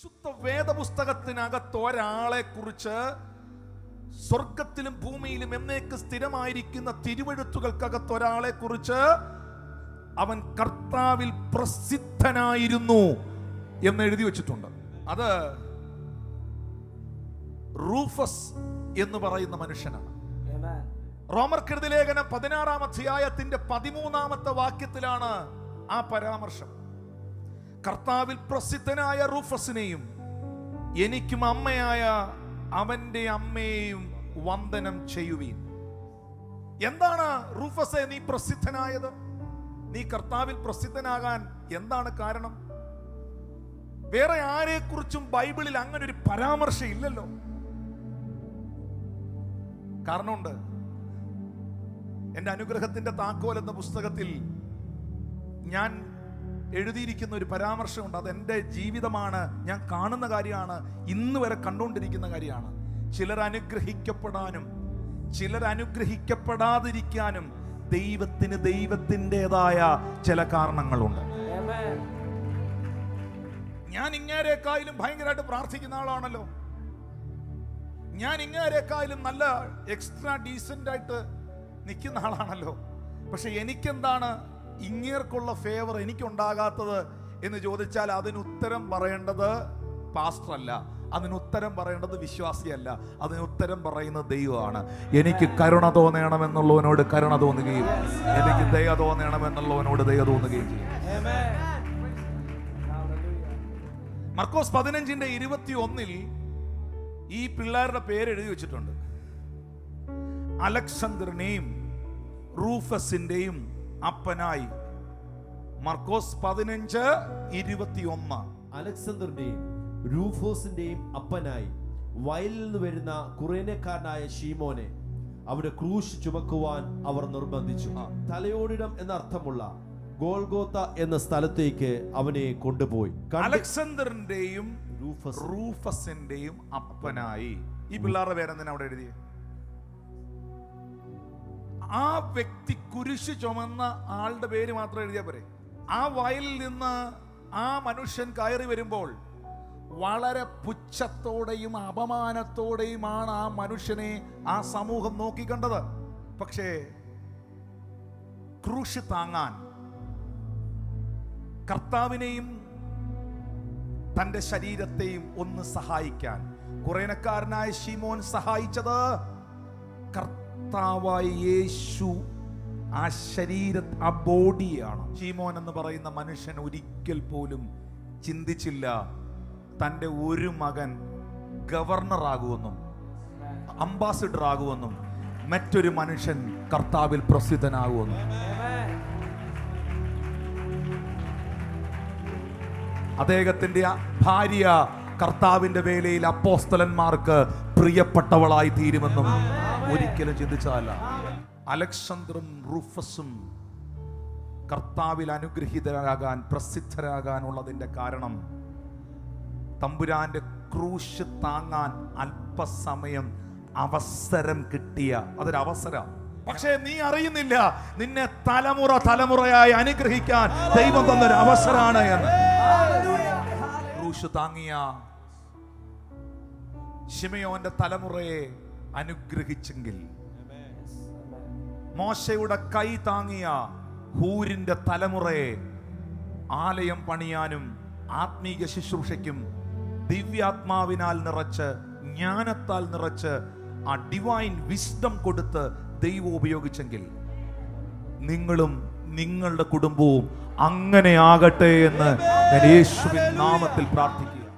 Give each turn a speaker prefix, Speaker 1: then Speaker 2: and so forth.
Speaker 1: വിശുദ്ധ വേദപുസ്തകത്തിനകത്ത് ഒരാളെ കുറിച്ച് സ്വർഗത്തിലും ഭൂമിയിലും എന്നേക്ക് സ്ഥിരമായിരിക്കുന്ന തിരുവഴുത്തുകൾക്കകത്ത് ഒരാളെ കുറിച്ച് അവൻ കർത്താവിൽ പ്രസിദ്ധനായിരുന്നു എന്ന് എഴുതി വെച്ചിട്ടുണ്ട്. അത് റൂഫസ് എന്ന് പറയുന്ന മനുഷ്യനാണ്.
Speaker 2: റോമർ
Speaker 1: കൃതി ലേഖനം പതിനാറാം അധ്യായത്തിന്റെ പതിമൂന്നാമത്തെ വാക്യത്തിലാണ് ആ പരാമർശം. കർത്താവിൽ പ്രസിദ്ധനായ റൂഫസിനെയും എനിക്കും അമ്മയായ അവന്റെ അമ്മയെയും വന്ദനം ചെയ്യുവീൻ. എന്താണ് റൂഫസെ നീ പ്രസിദ്ധനായത്? നീ കർത്താവിൽ പ്രസിദ്ധനാകാൻ എന്താണ് കാരണം? വേറെ ആരെക്കുറിച്ചും ബൈബിളിൽ അങ്ങനെ ഒരു പരാമർശം ഇല്ലല്ലോ കാരണമുണ്ട് എന്റെ അനുഗ്രഹത്തിന്റെ താക്കോൽ എന്ന പുസ്തകത്തിൽ ഞാൻ എഴുതിയിരിക്കുന്ന ഒരു പരാമർശമുണ്ട്. അത് എന്റെ ജീവിതമാണ്. ഞാൻ കാണുന്ന കാര്യമാണ്. ഇന്ന് വരെ കണ്ടുകൊണ്ടിരിക്കുന്ന കാര്യമാണ്. ചിലർ അനുഗ്രഹിക്കപ്പെടാനും ചിലർ അനുഗ്രഹിക്കപ്പെടാതിരിക്കാനും ദൈവത്തിന് ദൈവത്തിന്റെതായ ചില കാരണങ്ങളുണ്ട്. ഞാൻ ഇങ്ങേരെക്കായാലും ഭയങ്കരമായിട്ട് പ്രാർത്ഥിക്കുന്ന ആളാണല്ലോ. ഞാൻ ഇങ്ങേരെക്കായാലും നല്ല എക്സ്ട്രാ ഡീസന്റ് ആയിട്ട് നിൽക്കുന്ന ആളാണല്ലോ. പക്ഷെ എനിക്കെന്താണ് ഇങ്ങേർക്കുള്ള ഫേവർ എനിക്കുണ്ടാകാത്തത് എന്ന് ചോദിച്ചാൽ അതിനുത്തരം പറയേണ്ടത് പാസ്റ്റർ അല്ല അതിന് ഉത്തരം പറയേണ്ടത് വിശ്വാസിയല്ല. അതിന് ഉത്തരം പറയുന്നത് ദൈവമാണ്. എനിക്ക് കരുണ തോന്നണമെന്നുള്ളവനോട് കരുണ തോന്നുകയും എനിക്ക് ദയ തോന്നണമെന്നുള്ളവനോട് ദയ തോന്നുകയും. മർക്കോസ് പതിനഞ്ചിന്റെ ഇരുപത്തി ഒന്നിൽ ഈ പിള്ളേരുടെ പേര് എഴുതി വെച്ചിട്ടുണ്ട്. അലക്സണ്ടറിനെയും റൂഫസിന്റെയും അപ്പനായി. മർക്കോസ് പതിനഞ്ച് ഇരുപത്തിയൊന്ന്.
Speaker 3: അലക്സാണ്ടറിന്റെയും രൂഫോസിന്റെയും അപ്പനായി. വയലിൽ നിന്ന് വരുന്ന കുറേനക്കാരനായ ഷീമോനെ അവിടെ ക്രൂശ് ചുമക്കുവാൻ അവർ നിർബന്ധിച്ചു. തലയോടിടം എന്ന അർത്ഥമുള്ള ഗോൾഗോത്ത എന്ന സ്ഥലത്തേക്ക് അവനെ കൊണ്ടുപോയി.
Speaker 1: അലക്സാണ്ടറിന്റെയും
Speaker 3: റൂഫസ്
Speaker 1: റൂഫസിന്റെയും അപ്പനായി. ഈ പിള്ളേരുടെ പേരെന്തിനാ അവിടെ എഴുതിയത് ആ വ്യക്തി കുരിശ് ചുമന്ന ആളുടെ പേര് മാത്രം എഴുതിയാ പോരെ. ആ വയലിൽ നിന്ന് ആ മനുഷ്യൻ കയറി വരുമ്പോൾ വളരെ പുച്ഛത്തോടെയും അപമാനത്തോടെയുമാണ് ആ മനുഷ്യനെ ആ സമൂഹം നോക്കിക്കണ്ടത്. പക്ഷേ ക്രൂശ് താങ്ങാൻ കർത്താവിനെയും തന്റെ ശരീരത്തെയും ഒന്ന് സഹായിക്കാൻ. കുറേനക്കാരനായ ഷിമോൻ സഹായിച്ചത് കർത്താവായ യേശു ആ ശരീര ആ ബോഡിയാണ്. ചീമോൻ എന്ന് പറയുന്ന മനുഷ്യൻ ഒരിക്കൽ പോലും ചിന്തിച്ചില്ല തന്റെ ഒരു മകൻ ഗവർണർ ആകുമെന്നും അംബാസിഡർ ആകുമെന്നും മറ്റൊരു മനുഷ്യൻ കർത്താവിൽ പ്രസിദ്ധനാകുമെന്നും. അദ്ദേഹത്തിന്റെ ഭാര്യ കർത്താവിന്റെ വേലയിൽ അപ്പോസ്തലന്മാർക്ക് പ്രിയപ്പെട്ടവളായി തീരുമെന്നും. ഒരിക്കലും ചിന്തിച്ചതല്ല. അലക്സാണ്ടറും റൂഫസും കർത്താവിൽ അനുഗ്രഹീതരാകാൻ പ്രസിദ്ധരാകാനുള്ളതിന്റെ കാരണം തമ്പുരാന്റെ ക്രൂശ് താങ്ങാൻ അല്പസമയം അവസരം കിട്ടിയ അതൊരവസരം. പക്ഷേ നീ അറിയുന്നില്ല നിന്നെ തലമുറ തലമുറയായി അനുഗ്രഹിക്കാൻ ദൈവം തന്നൊരു അവസരമാണ് എന്ന്. ക്രൂശ് താങ്ങിയ ശിമയോന്റെ തലമുറയെ അനുഗ്രഹിച്ചെങ്കിൽ. മോശയുടെ കൈ താങ്ങിയ ഹൂരിന്റെ തലമുറയെ ആലയം പണിയാനും ആത്മീക ശുശ്രൂഷയ്ക്കും ദിവ്യാത്മാവിനാൽ നിറച്ച് ജ്ഞാനത്താൽ നിറച്ച് ആ ഡിവൈൻ വിസ്ഡം കൊടുത്ത് ദൈവം ഉപയോഗിച്ചെങ്കിൽ നിങ്ങളും നിങ്ങളുടെ കുടുംബവും അങ്ങനെ ആകട്ടെ എന്ന് ഞാൻ യേശുവിൻ നാമത്തിൽ പ്രാർത്ഥിക്കുക